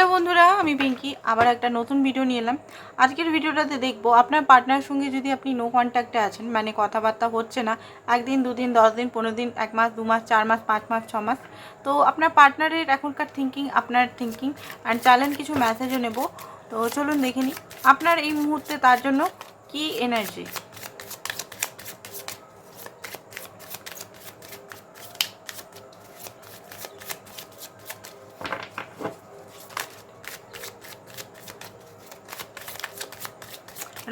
Hello বন্ধুরা, আমি পিঙ্কি। আবার একটা নতুন ভিডিও নিয়ে এলাম। আজকের ভিডিওটাতে দেখব, আপনার পার্টনার সঙ্গে যদি আপনি নো কন্ট্যাক্টে আছেন মানে কথাবার্তা হচ্ছে না, একদিন, দুদিন, দশ দিন, পনেরো দিন, এক মাস, দু মাস, চার মাস, পাঁচ মাস, ছ মাস, তো আপনার পার্টনারের এখনকার থিঙ্কিং আপনার থিঙ্কিং অ্যান্ড চ্যালেঞ্জ কিছু মেসেজও নেব। তো চলুন দেখে নিই, আপনার এই মুহূর্তে তার জন্য কি এনার্জি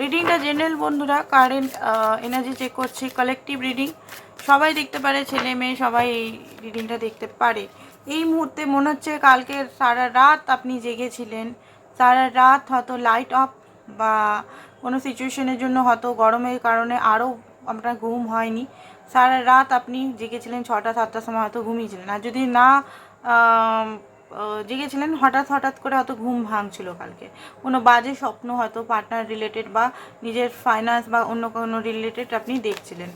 রিডিংটা জেনারেল বন্ধুরা কারেন্ট এনার্জি চেক করছি কালেকটিভ রিডিং সবাই দেখতে পারে, ছেলে মেয়ে সবাই এই রিডিংটা দেখতে পারে। এই মুহূর্তে মনে হচ্ছে কালকে সারা রাত আপনি জেগেছিলেন। সারা রাত হয়তো লাইট অফ বা কোনো সিচুয়েশনের জন্য হয়তো গরমের কারণে আরও আপনার ঘুম হয়নি। সারা রাত আপনি জেগেছিলেন, ছটা, সাতটার সময় হয়তো ঘুমিয়েছিলেন। আর যদি না জেগেছিলেন, হঠাৎ হঠাৎ করে হয়তো ঘুম ভাঙছিল কালকে। কোনো বাজে স্বপ্ন হয়তো পার্টনার রিলেটেড বা নিজের ফাইন্যান্স বা অন্য কোনো রিলেটেড আপনি দেখছিলেন।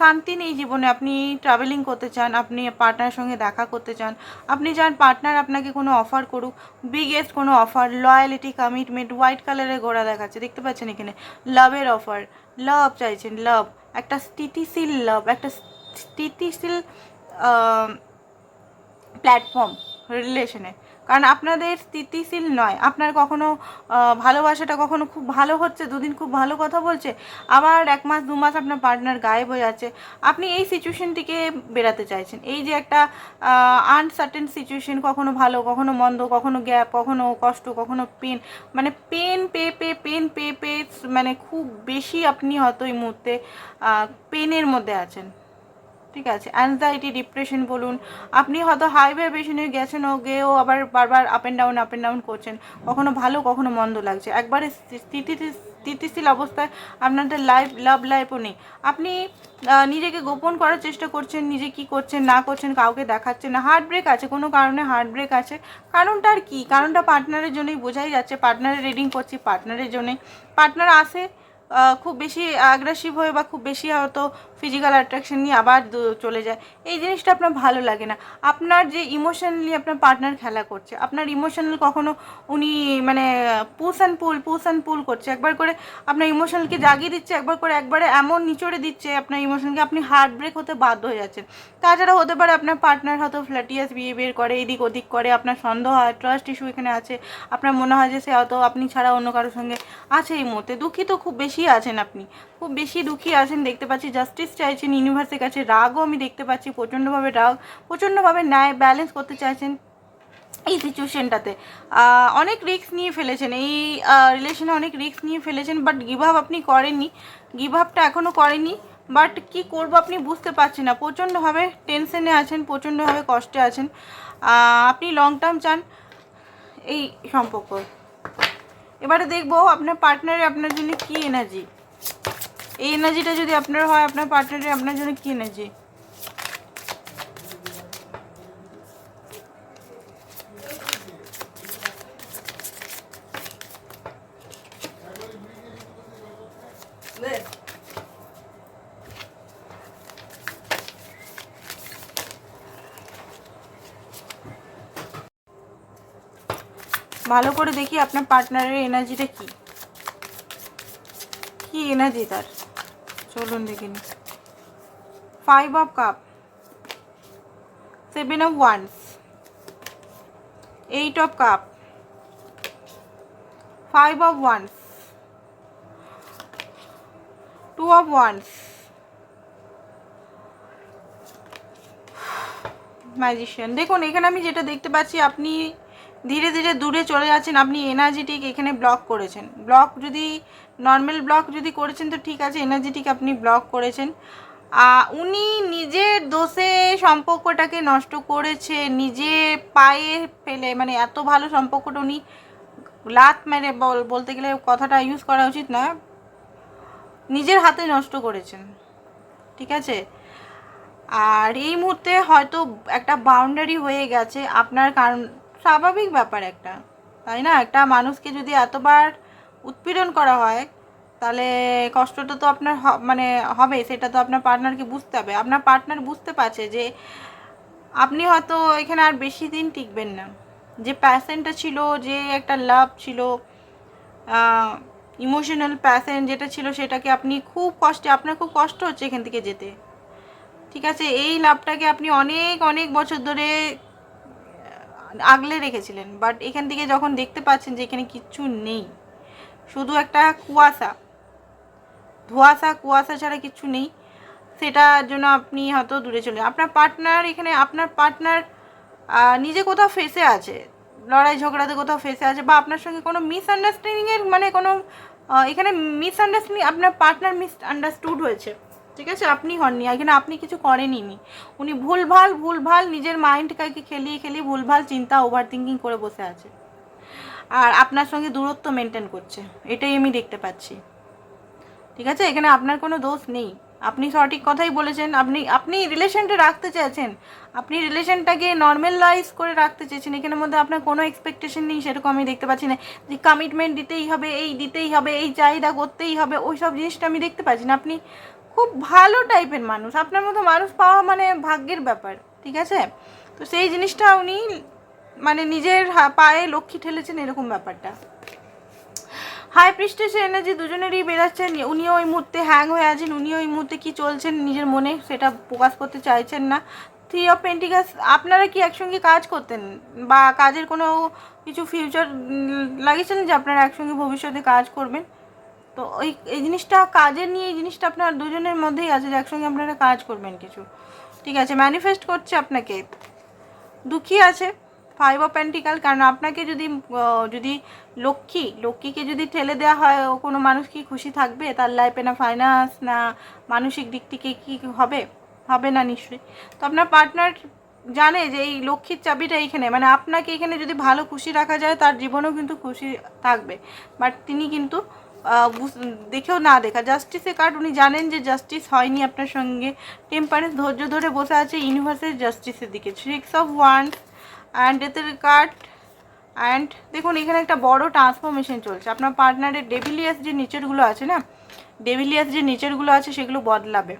শান্তি নেই জীবনে, আপনি ট্রাভেলিং করতে চান, আপনি পার্টনারের সঙ্গে দেখা করতে চান, আপনি চান পার্টনার আপনাকে কোনো অফার করুক বিগেস্ট কোনো অফার লয়ালিটি কমিটমেন্ট হোয়াইট কালারের ঘোড়া দেখাচ্ছে। দেখতে পাচ্ছেন এখানে লাভের অফার লাভ চাইছেন লাভ একটা স্থিতিশীল লাভ একটা স্থিতিশীল প্ল্যাটফর্ম রিলেশনে কারণ আপনাদের স্থিতিশীল নয়। আপনার কখনো ভালোবাসাটা কখনো খুব ভালো হচ্ছে, দুদিন খুব ভালো কথা বলছে, আবার এক মাস, দু মাস আপনার পার্টনার গায়েব হয়ে যাচ্ছে। আপনি এই সিচুয়েশন থেকে বেরাতে চাইছেন। এই যে একটা আনসার্টেন সিচুয়েশন কখনো ভালো, কখনো মন্দ, কখনো গ্যাপ কখনো কষ্ট, কখনো পেন মানে পেন পে পে পেন পে পে মানে খুব বেশি আপনি হয়তো এই মুহূর্তে পেনের মধ্যে আছেন। ঠিক আছে অ্যাংজাইটি ডিপ্রেশন বলুন। আপনি হয়তো হাই ভাইব্রেশনে গেছেন ও গিয়েও আবার বারবার up and down up and down করছেন। কখনো ভালো, কখনো মন্দ লাগছে। একবারে স্থিতি স্থিতিশীল অবস্থায় আপনাদের লাইফ লাভ লাইফও নেই। আপনি নিজেকে গোপন করার চেষ্টা করছেন, নিজে কি করছেন, না করছেন, কাউকে দেখাচ্ছেন না। হার্ট ব্রেক আছে, কোনো কারণে হার্ট ব্রেক আছে। কারণটা আর কি? কারণটা পার্টনারের জন্যই বোঝাই যাচ্ছে। পার্টনারের রিডিং করছি পার্টনারের জন্যই। পার্টনার আসে খুব বেশি অ্যাগ্রেসিভ হয়ে বা খুব বেশি হয়তো ফিজিক্যাল অ্যাট্রাকশন নিয়ে আবার চলে যায়। এই জিনিসটা আপনার ভালো লাগে না। আপনার যে ইমোশনালি আপনার পার্টনার খেলা করছে, আপনার ইমোশনাল কখনো উনি মানে push and pull push and pull করছে। একবার করে আপনার ইমোশনালকে জাগিয়ে দিচ্ছে, একবার করে একবারে এমন নিচড়ে দিচ্ছে আপনার ইমোশনকে আপনি হার্ট ব্রেক হতে বাধ্য হয়ে যাচ্ছেন। তাছাড়া হতে পারে আপনার পার্টনার হয়তো ফ্ল্যাটিয়াস বিহেভিয়ার করে, এদিক ওদিক করে, আপনার সন্দেহ হয় ট্রাস্ট ইস্যু এখানে আছে। আপনার মনে হয় যে সে হয়তো আপনি ছাড়া অন্য কারোর সঙ্গে আছে এই মুহূর্তে। দুঃখিত খুব বেশি আছেন আপনি। খুব বেশি দুঃখী আছেন, দেখতে পাচ্ছি জাস্টিস চাইছেন ইউনিভার্সের কাছে রাগও আমি দেখতে পাচ্ছি, প্রচণ্ডভাবে রাগ, প্রচণ্ডভাবে ন্যায় ব্যালেন্স করতে চাইছেন এই সিচুয়েশনটাতে অনেক রিস্ক নিয়ে ফেলেছেন, এই রিলেশনে অনেক রিস্ক নিয়ে ফেলেছেন বাট গিভ আপ আপনি করেননি গিভ আপটা এখনও করেনি বাট কি করব আপনি বুঝতে পারছেন না। প্রচণ্ডভাবে টেনশনে আছেন, প্রচণ্ডভাবে কষ্টে আছেন। আপনি লং টার্ম চান এই সম্পর্ক। এবারে দেখব আপনার পার্টনারে আপনার জন্য কি এনার্জি এই এনার্জিটা যদি আপনার হয়, আপনার পার্টনারে আপনার জন্য কি এনার্জি? ভালো করে দেখি আপনার পার্টনারের এনার্জিটা কি। কি এনার্জি তার? চলুন দেখে নি five of cup seven of wands eight of cup five of wands two of wands magician দেখুন, এখানে আমি যেটা দেখতে পাচ্ছি, আপনি ধীরে ধীরে দূরে চলে যাচ্ছেন। আপনি এনার্জেটিক এখানে ব্লক করেছেন। ব্লক যদি নর্মাল ব্লক যদি করেছেন, তো ঠিক আছে এনার্জেটিক আপনি ব্লক করেছেন। উনি নিজের দোষে সম্পর্কটাকে নষ্ট করেছে, নিজে পায়ে ফেলে মানে এত ভালো সম্পর্কটা উনি লাত মেরে বল- বলতে গেলে কথাটা ইউজ করা উচিত না। নিজের হাতে নষ্ট করেছেন। ঠিক আছে? আর এই মুহূর্তে হয়তো একটা বাউন্ডারি হয়ে গেছে। আপনার কারণ স্বাভাবিক ব্যাপার একটা, তাই না? একটা মানুষকে যদি এতবার উৎপীড়ন করা হয়, তাহলে কষ্টটা তো আপনার মানে হবে, সেটা তো আপনার পার্টনারকে বুঝতে হবে। আপনার পার্টনার বুঝতে পারছে যে আপনি হয়তো এখানে আর বেশি দিন টিকবেন না। যে প্যাশনটা ছিল, যে একটা লাভ ছিল ইমোশনাল প্যাশন যেটা ছিল, সেটাকে আপনি খুব কষ্টে, আপনার খুব কষ্ট হচ্ছে এখান থেকে যেতে। ঠিক আছে? এই লাভটাকে আপনি অনেক অনেক বছর ধরে আগলে রেখেছিলেন। বাট এখান থেকে যখন দেখতে পাচ্ছেন যে এখানে কিচ্ছু নেই, শুধু একটা কুয়াশা। ধোয়াশা, কুয়াশা ছাড়া কিছু নেই। সেটার জন্য আপনি হয়তো দূরে চলে আপনার পার্টনার এখানে, আপনার পার্টনার নিজে কোথাও ফেসে আছে, লড়াই ঝগড়াতে কোথাও ফেসে আছে, বা আপনার সঙ্গে কোনো মিসআন্ডারস্ট্যান্ডিংয়ের মানে কোনো এখানে মিসআন্ডারস্ট্যান্ডিং আপনার পার্টনার মিস আন্ডারস্টুড হয়েছে। ঠিক আছে? আপনি হননি এখানে আপনি কিছু করেনই নি। উনি ভুলভাল ভুলভাল নিজের মাইন্ডটাকে খেলিয়ে খেলিয়ে ভুলভাল চিন্তা ওভার থিঙ্কিং করে বসে আছে। আর আপনার সঙ্গে দূরত্ব মেনটেন করছে। এটাই আমি দেখতে পাচ্ছি। ঠিক আছে? এখানে আপনার কোনো দোষ নেই। আপনি সঠিক কথাই বলেছেন। আপনি আপনি রিলেশনটা রাখতে চাইছেন আপনি রিলেশনটাকে নর্মালাইজ করে রাখতে চেয়েছেন। এখানের মধ্যে আপনার কোনো এক্সপেকটেশন নেই, সেরকম আমি দেখতে পাচ্ছি না। যে কমিটমেন্ট দিতেই হবে, এই দিতেই হবে, এই চাহিদা করতেই হবে ওই সব জিনিসটা আমি দেখতে পাচ্ছি না। আপনি খুব ভালো টাইপের মানুষ। আপনার মতো মানুষ পাওয়া মানে ভাগ্যের ব্যাপার, ঠিক আছে? তো সেই জিনিসটা উনি মানে নিজের পায়ে লক্ষ্মী ঠেলেছেন এরকম ব্যাপারটা। হাই প্রিস্টেসে এনার্জি দুজনেরই বেরাচ্ছেন উনিও ওই মুহূর্তে হ্যাং হয়ে আছেন। উনিও ওই মুহূর্তে কী চলছেন নিজের মনে সেটা প্রকাশ করতে চাইছেন না। থ্রি অফ পেন্টিকাস আপনারা কি একসঙ্গে কাজ করতেন? বা কাজের কোনো কিছু ফিউচার লাগিয়েছিলেন যে আপনারা একসঙ্গে ভবিষ্যতে কাজ করবেন? তো ওই, এই জিনিসটা কাজের নিয়ে, এই জিনিসটা আপনার দুজনের মধ্যেই আছে যে একসঙ্গে আপনারা কাজ করবেন কিছু। ঠিক আছে ম্যানিফেস্ট করছে আপনাকে। দুঃখী আছে ফাইভ অফ প্যান্টিকাল কারণ আপনাকে যদি যদি লক্ষ্মী, লক্ষ্মীকে যদি ঠেলে দেওয়া হয়, ও কোনো মানুষ কি খুশি থাকবে? তার লাইফে না ফাইন্যান্স না মানসিক দিক থেকে কি হবে? হবে না নিশ্চয়ই। তো আপনার পার্টনার জানে যে এই লক্ষ্মীর চাবিটা এইখানে মানে আপনাকে এখানে যদি ভালো খুশি রাখা যায়, তার জীবনেও কিন্তু খুশি থাকবে। বাট তিনি কিন্তু দেখেও না দেখা। জাস্টিসে কার্ড উনি জানেন যে জাস্টিস হয়নি আপনার সঙ্গে। টেম্পারেন্স ধৈর্য ধরে বসে আছে ইউনিভার্সের জাস্টিসের দিকে। সিক্স অফ ওয়ান অ্যান্ড ডেথের কার্ড। অ্যান্ড দেখুন, এখানে একটা বড় ট্রান্সফরমেশন চলছে। আপনার পার্টনারের ডেভিলিয়াস যে নেচারগুলো আছে না ডেভিলিয়াস যে নেচারগুলো আছে, সেগুলো বদলাবে।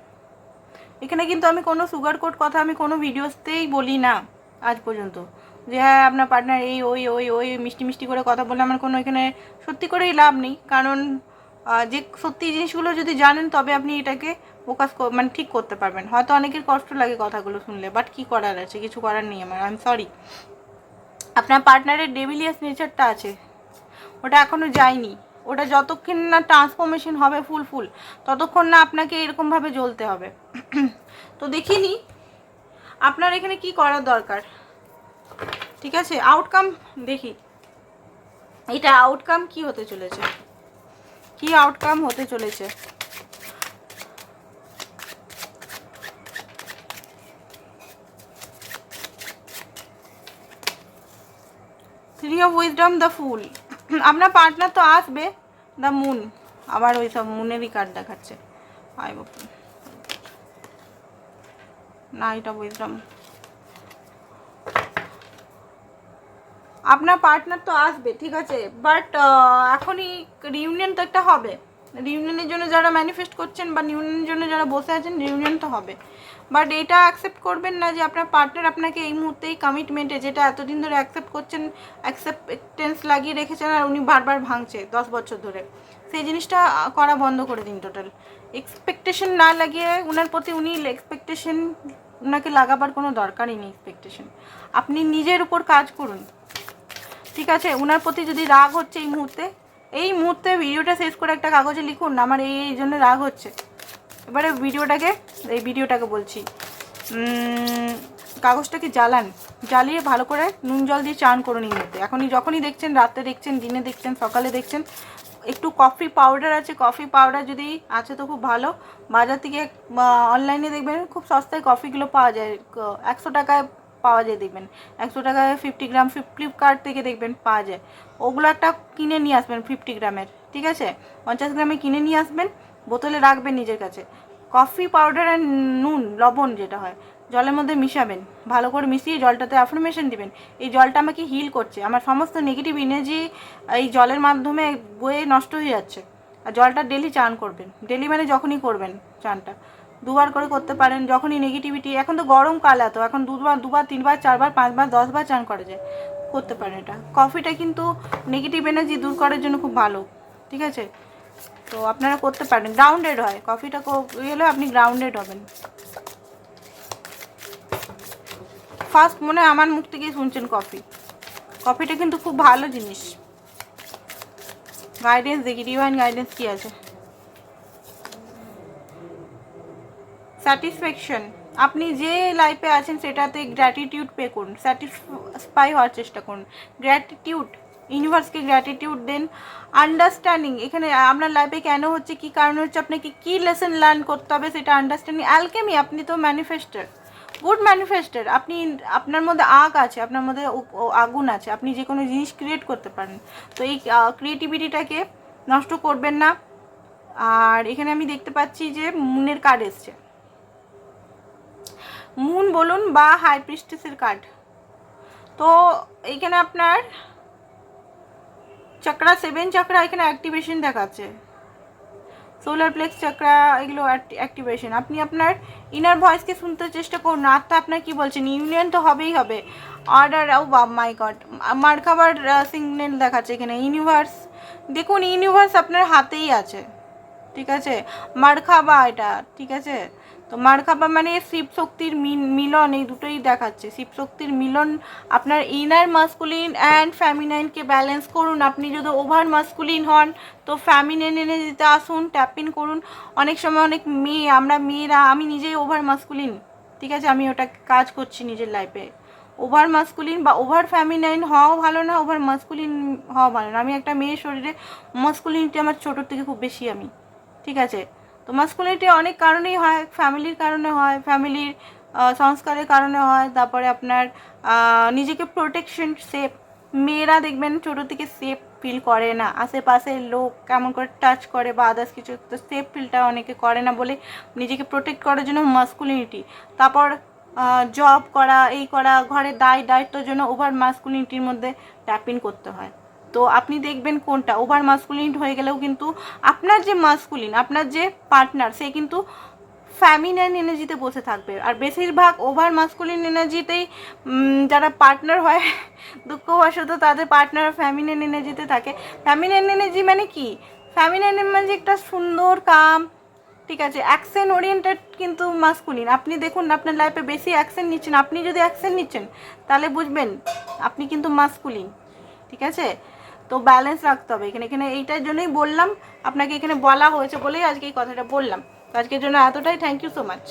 এখানে কিন্তু আমি কোনো সুগার কোট কথা, আমি কোনো ভিডিওসতেই বলি না আজ পর্যন্ত। যে হ্যাঁ আপনার পার্টনার এই, ওই ওই ওই, মিষ্টি মিষ্টি করে কথা বলে আমার কোনো এখানে সত্যি করেই লাভ নেই। কারণ যে সত্যি জিনিসগুলো যদি জানেন, তবে আপনি এটাকে ফোকাস মানে ঠিক করতে পারবেন। হয়তো অনেকের কষ্ট লাগে কথাগুলো শুনলে বাট কি করার আছে? কিছু করার নেই আমার আই এম সরি আপনার পার্টনারের ডেভিলিয়াস নেচারটা আছে। ওটা এখনও যায়নি। ওটা যতক্ষণ না ট্রান্সফরমেশন হবে ফুল ফুল ততক্ষণ না আপনাকে এরকমভাবে জ্বলতে হবে। তো দেখিনি, আপনার এখানে কি করার দরকার? ঠিক আছে আউটকাম দেখি। এটা আউটকাম কি হতে চলেছে? কি আউটকাম হতে চলেছে? Three of wisdom the fool আপনার পার্টনার তো আসবে দ্য মুন আবার ওই সব মুনেরই কার্ড দেখাচ্ছে। আই নাইট অফ উইজডম আপনার পার্টনার তো আসবে, ঠিক আছে? বাট এখনই রিউনিয়ন তো একটা হবে। রিউনিয়নের জন্য যারা ম্যানিফেস্ট করছেন বা রিউনিয়নের জন্য যারা বসে আছেন রিউনিয়ন তো হবে। বাট এটা অ্যাকসেপ্ট করবেন না যে আপনার পার্টনার আপনাকে এই মুহূর্তেই কমিটমেন্টে যেটা এতদিন ধরে অ্যাকসেপ্ট করছেন অ্যাকসেপ্টেন্স লাগিয়ে রেখেছেন আর উনি বারবার ভাঙছে দশ বছর ধরে। সেই জিনিসটা করা বন্ধ করে দিন টোটাল এক্সপেকটেশন না লাগিয়ে ওনার প্রতি উনি এক্সপেকটেশন ওনাকে লাগাবার কোনো দরকারই নেই এক্সপেকটেশন আপনি নিজের উপর কাজ করুন। ঠিক আছে ওনার প্রতি যদি রাগ হচ্ছে এই মুহূর্তে এই মুহূর্তে ভিডিওটা শেষ করে একটা কাগজে লিখুন, আমার এই এই জন্য রাগ হচ্ছে। এবারে ভিডিওটাকে, এই ভিডিওটাকে বলছি। কাগজটাকে জ্বালান? জ্বালিয়ে ভালো করে নুন জল দিয়ে চান করুন এই মুহূর্তে। এখনই যখনই দেখছেন, রাতে দেখছেন, দিনে দেখছেন, সকালে দেখছেন, একটু কফি পাউডার আছে, কফি পাউডার যদি আছে তো খুব ভালো। বাজার থেকে অনলাইনে দেখবেন, খুব সস্তায় কফিগুলো পাওয়া যায়। একশো টাকায় পাওয়া যায় দেখবেন। একশো টাকায় ফিফটি গ্রাম ফ্লিপকার্ট থেকে দেখবেন পাওয়া যায়। ওগুলো একটা কিনে নিয়ে আসবেন ফিফটি গ্রামের, ঠিক আছে? পঞ্চাশ গ্রামে কিনে নিয়ে আসবেন, বোতলে রাখবেন নিজের কাছে। কফি পাউডার অ্যান্ড নুন, লবণ যেটা হয়, জলের মধ্যে মিশাবেন। ভালো করে মিশিয়ে জলটাতে অ্যাফরমেশন দিবেন। এই জলটা আমাকে হিল করছে। আমার সমস্ত নেগেটিভ এনার্জি এই জলের মাধ্যমে বয়ে নষ্ট হয়ে যাচ্ছে। আর জলটা ডেলি চান করবেন। ডেলি মানে যখনই করবেন চানটা। দুবার করে করতে পারেন, যখনই নেগেটিভিটি এখন তো গরমকাল এত, এখন দুবার দুবার, তিনবার, চারবার, পাঁচবার, দশবার চান করা যায় করতে পারেন এটা। কফিটা কিন্তু নেগেটিভ এনার্জি দূর করার জন্য খুব ভালো, ঠিক আছে? তো আপনারা করতে পারেন গ্রাউন্ডেড হয় কফিটা হলে আপনি গ্রাউন্ডেড হবেন। ফার্স্ট মনে আমার মুখ থেকেই শুনছেন কফি কফিটা কিন্তু খুব ভালো জিনিস। গাইডেন্স দেখি ডিভাইন গাইডেন্স কী আছে? স্যাটিসফ্যাকশন। আপনি যে লাইফে আছেন সেটাতে গ্র্যাটিটিউড পে করুন স্যাটিসফাই হওয়ার চেষ্টা করুন। গ্র্যাটিটিউড ইউনিভার্সকে গ্র্যাটিটিউড দেন। আন্ডারস্ট্যান্ডিং এখানে আপনার লাইফে কেন হচ্ছে, কি কারণ হচ্ছে, আপনাকে কী লেসন লার্ন করতে হবে সেটা আন্ডারস্ট্যান্ডিং অ্যালকেমি আপনি তো ম্যানিফেস্টার গুড ম্যানিফেস্টার আপনি, আপনার মধ্যে আগ আছে, আপনার মধ্যে আগুন আছে, আপনি যে কোনো জিনিস ক্রিয়েট করতে পারেন। তো এই ক্রিয়েটিভিটিটাকে নষ্ট করবেন না। আর এখানে আমি দেখতে পাচ্ছি যে মুনের কার্ড এসছে। মুন বলুন বা হাই প্রিস্টেসের কার্ড তো এইখানে আপনার চক্রা সেভেন চক্রা এখানে অ্যাক্টিভেশন দেখাচ্ছে। সোলার প্লেক্স চক্রা এগুলো অ্যাক্টিভেশন আপনি আপনার ইনার ভয়েসকে শুনতে চেষ্টা করুন। আর আত্মা আপনার কি বলছেন ইউনিয়ন তো হবেই হবে। অর্ডার ও বা মাই গড মার খাবার সিগন্যাল দেখাচ্ছে এখানে। ইউনিভার্স দেখুন ইউনিভার্স আপনার হাতেই আছে। ঠিক আছে? মারখাবা এটা, ঠিক আছে? তো মারখাবা মানে শিব শক্তির মিলন, এই দুটোই দেখাচ্ছে। শিব শক্তির মিলন, আপনার ইনার মাস্কুলিন অ্যান্ড ফ্যামিনাইনকে ব্যালেন্স করুন। আপনি যদি ওভার মাস্কুলিন হন, তো ফ্যামিনাইন এনার্জিতে আসুন ট্যাপিন করুন। অনেক সময় অনেক মেয়ে, আমরা মেয়েরা, আমি নিজেই ওভার মাস্কুলিন ঠিক আছে? আমি ওটা কাজ করছি নিজের লাইফে ওভার মাস্কুলিন বা ওভার ফ্যামিনাইন হওয়াও ভালো না ওভার মাস্কুলিন হওয়া ভালো না। আমি একটা মেয়ের শরীরে মাস্কুলিনিটি আমার ছোটোর থেকে খুব বেশি আমি, ঠিক আছে? তো মাস্কুলিনিটি অনেক কারণেই হয়, ফ্যামিলির কারণে হয়, ফ্যামিলির সংস্কারের কারণে হয়, তারপরে আপনার নিজেকে প্রোটেকশন সেফ মেয়েরা দেখবেন ছোটো থেকে সেফ ফিল করে না, আশেপাশের লোক কেমন করে টাচ করে বা আদার্স কিছু, তো সেফ ফিলটা অনেকে করে না বলে নিজেকে প্রোটেক্ট করার জন্য মাস্কুলিনিটি তারপর জব করা, এই করা ঘরের দায়, দায়িত্বের জন্য ওভার মাস্কুলিনিটির মধ্যে ট্যাপিং করতে হয়। তো আপনি দেখবেন কোনটা? ওভার মাস্কুলিন হয়ে গেলেও কিন্তু আপনার যে মাস্কুলিন আপনার যে পার্টনার সে কিন্তু ফ্যামিনাইন এনার্জিতে বসে থাকবে। আর বেশিরভাগ ওভার মাস্কুলিন এনার্জিতেই যারা পার্টনার হয়, দুঃখবশত তাদের পার্টনার ফ্যামিনাইন এনার্জিতে থাকে। ফ্যামিনাইন এনার্জি মানে কি? ফ্যামিনাইন এনার্জি একটা সুন্দর কাম ঠিক আছে অ্যাকশন ওরিয়েন্টেড কিন্তু মাস্কুলিন আপনি দেখুন, আপনার লাইফে বেশি অ্যাকশন নিচ্ছেন, আপনি যদি অ্যাকশন নিচ্ছেন, তাহলে বুঝবেন, আপনি কিন্তু মাস্কুলিন ঠিক আছে? তো ব্যালেন্স রাখতে হবে। এখানে এখানে এইটার জন্যই বললাম, আপনাকে এখানে বলা হয়েছে বলেই আজকে এই কথাটা বললাম। তো আজকের জন্য এতটাই। Thank you so much